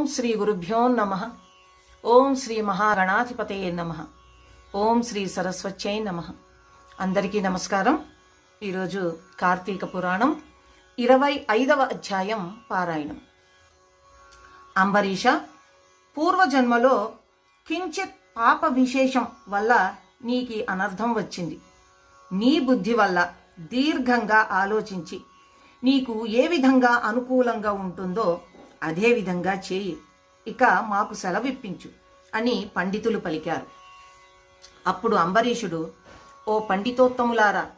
ఓం శ్రీ గురుభ్యో నమ. ఓం శ్రీ మహాగణాధిపతయే నమ. ఓం శ్రీ సరస్వత్యై నమ. అందరికీ నమస్కారం. ఈరోజు కార్తీక పురాణం ఇరవై ఐదవ అధ్యాయం పారాయణం. అంబరీష పూర్వజన్మలో కించిత్ పాప విశేషం వల్ల నీకి అనర్థం వచ్చింది. నీ బుద్ధి వల్ల దీర్ఘంగా ఆలోచించి నీకు ఏ విధంగా అనుకూలంగా ఉంటుందో అదే విధంగా చేయి. ఇక మాకు సెలవిప్పించు అని పండితులు పలికారు. అప్పుడు అంబరీషుడు ఓ పండితోత్తములారా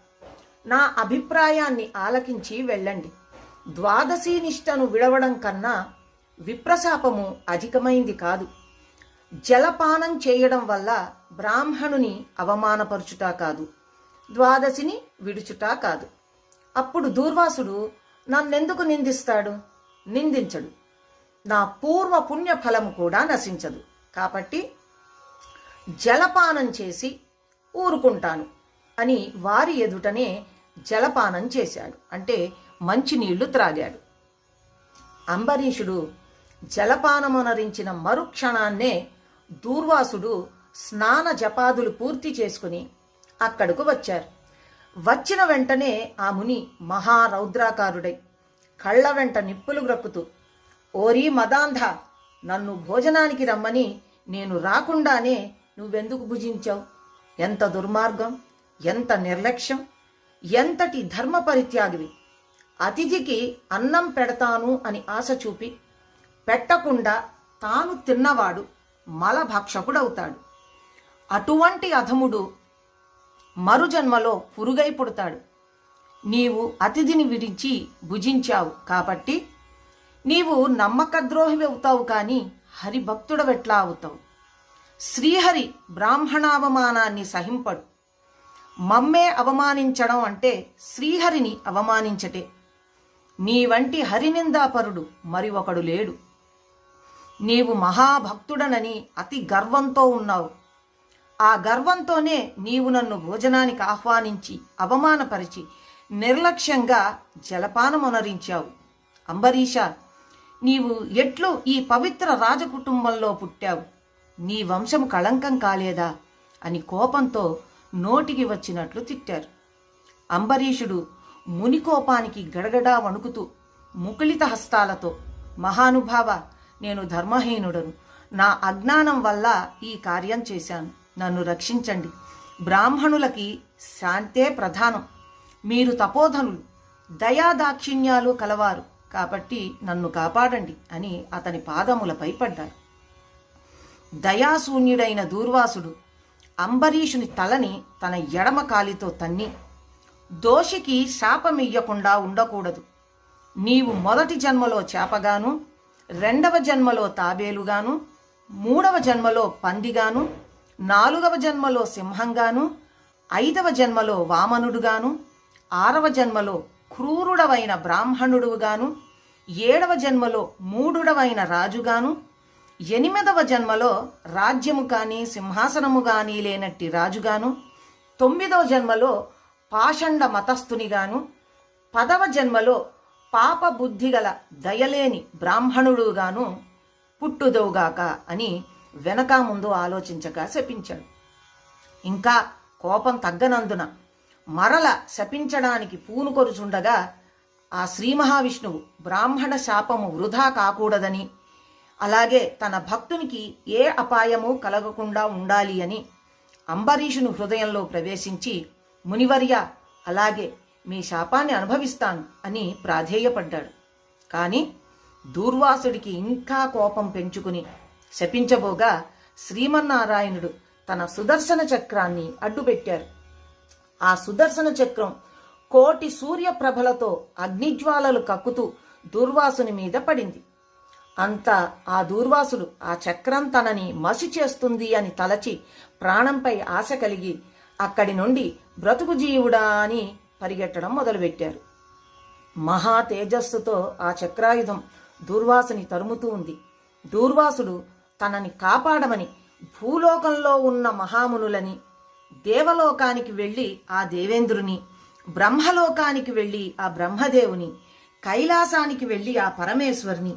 నా అభిప్రాయాన్ని ఆలకించి వెళ్ళండి. ద్వాదశీ నిష్టను విడవడం కన్నా విప్రశాపము అధికమైంది కాదు. జలపానం చేయడం వల్ల బ్రాహ్మణుని అవమానపరుచుట కాదు ద్వాదశిని విడుచుట కాదు. అప్పుడు దూర్వాసుడు నన్నెందుకు నిందిస్తాడు? నిందించడు. నా పూర్వ పుణ్య ఫలము కూడా నశించదు. కాబట్టి జలపానం చేసి ఊరుకుంటాను అని వారి ఎదుటనే జలపానం చేశాడు. అంటే మంచినీళ్ళు త్రాగాడు. అంబరీషుడు జలపానమునరించిన మరుక్షణాన్నే దూర్వాసుడు స్నాన జపాదులు పూర్తి చేసుకుని అక్కడకు వచ్చారు. వచ్చిన వెంటనే ఆ ముని మహారౌద్రాకారుడై కళ్ళ వెంట నిప్పులు గ్రక్కుతూ ఓరీ మదాంధ నన్ను భోజనానికి రమ్మని నేను రాకుండానే నువ్వెందుకు భుజించావు? ఎంత దుర్మార్గం ఎంత నిర్లక్ష్యం ఎంతటి ధర్మ పరిత్యాగివి. అతిథికి అన్నం పెడతాను అని ఆశ చూపి పెట్టకుండా తాను తిన్నవాడు మలభక్షకుడవుతాడు. అటువంటి అధముడు మరుజన్మలో పురుగై పుడతాడు. నీవు అతిథిని విడిచి భుజించావు కాబట్టి నీవు నమ్మక ద్రోహి అవుతావు కానీ హరిభక్తుడవెట్లా అవుతావు? శ్రీహరి బ్రాహ్మణావమానాన్ని సహింపడు. మమ్మే అవమానించడం అంటే శ్రీహరిని అవమానించటే. నీ వంటి హరినిందాపరుడు మరి ఒకడు లేడు. నీవు మహాభక్తుడనని అతి గర్వంతో ఉన్నావు. ఆ గర్వంతోనే నీవు నన్ను భోజనానికి ఆహ్వానించి అవమానపరిచి నిర్లక్ష్యంగా జలపానమునరించావు. అంబరీష నీవు ఎట్లు ఈ పవిత్ర రాజకుటుంబంలో పుట్టావు? నీ వంశం కళంకం కాలేదా? అని కోపంతో నోటికి వచ్చినట్లు తిట్టారు. అంబరీషుడు ముని కోపానికి గడగడా వణుకుతూ ముకులిత హస్తాలతో మహానుభావ నేను ధర్మహీనుడను. నా అజ్ఞానం వల్ల ఈ కార్యం చేశాను. నన్ను రక్షించండి. బ్రాహ్మణులకి శాంతే ప్రధానం. మీరు తపోధనులు. దయాదాక్షిణ్యాలు కలవారు. కాబట్టి నన్ను కాపాడండి అని అతని పాదములపై పడ్డాడు. దయాశూన్యుడైన దూర్వాసుడు అంబరీషుని తలని తన ఎడమ కాలితో తన్ని దోషికి శాపమియ్యకుండా ఉండకూడదు. నీవు మొదటి జన్మలో చేపగాను రెండవ జన్మలో తాబేలుగాను మూడవ జన్మలో పందిగాను నాలుగవ జన్మలో సింహంగాను ఐదవ జన్మలో వామనుడుగాను ఆరవ జన్మలో క్రూరుడవైన బ్రాహ్మణుడుగాను ఏడవ జన్మలో మూడుడవైన రాజుగాను ఎనిమిదవ జన్మలో రాజ్యము కానీ సింహాసనము కానీ లేనట్టి రాజుగాను తొమ్మిదవ జన్మలో పాషండ మతస్థునిగాను పదవ జన్మలో పాప బుద్ధిగల దయలేని బ్రాహ్మణుడుగాను పుట్టుదవుగాక అని వెనక ముందు ఆలోచించగా శపించాడు. ఇంకా కోపం తగ్గనందున మరల శపించడానికి పూనుకొరుచుండగా ఆ శ్రీ మహావిష్ణువు బ్రాహ్మణ శాపము వృధా కాకూడదని అలాగే తన భక్తునికి ఏ అపాయము కలగకుండా ఉండాలి అని అంబరీషుని హృదయంలో ప్రవేశించి మునివర్య అలాగే మీ శాపాన్ని అనుభవిస్తాను అని ప్రాధేయపడ్డాడు. కానీ దూర్వాసుడికి ఇంకా కోపం పెంచుకుని శపించబోగా శ్రీమన్నారాయణుడు తన సుదర్శన చక్రాన్ని అడ్డుపెట్టారు. ఆ సుదర్శన చక్రం కోటి సూర్యప్రభలతో అగ్నిజ్వాలలు కక్కుతూ దూర్వాసుని మీద పడింది. అంత ఆ దూర్వాసుడు ఆ చక్రం తనని మసి చేస్తుంది అని తలచి ప్రాణంపై ఆశ కలిగి అక్కడి నుండి బ్రతుకు జీవుడా అని పరిగెట్టడం మొదలుపెట్టారు. మహా తేజస్సుతో ఆ చక్రాయుధం దూర్వాసుని తరుముతూ ఉంది. దూర్వాసుడు తనని కాపాడమని భూలోకంలో ఉన్న మహామునులని దేవలోకానికి వెళ్ళి ఆ దేవేంద్రుని బ్రహ్మలోకానికి వెళ్ళి ఆ బ్రహ్మదేవుని కైలాసానికి వెళ్ళి ఆ పరమేశ్వరిని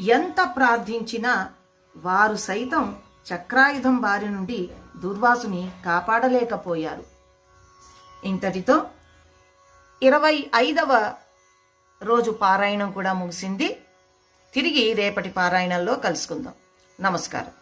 ఎంత ప్రార్థించినా వారు సైతం చక్రాయుధం బారి నుండి దుర్వాసుని కాపాడలేకపోయారు. ఇంతటితో ఇరవై ఐదవ రోజు పారాయణం కూడా ముగిసింది. తిరిగి రేపటి పారాయణంలో కలుసుకుందాం. నమస్కారం.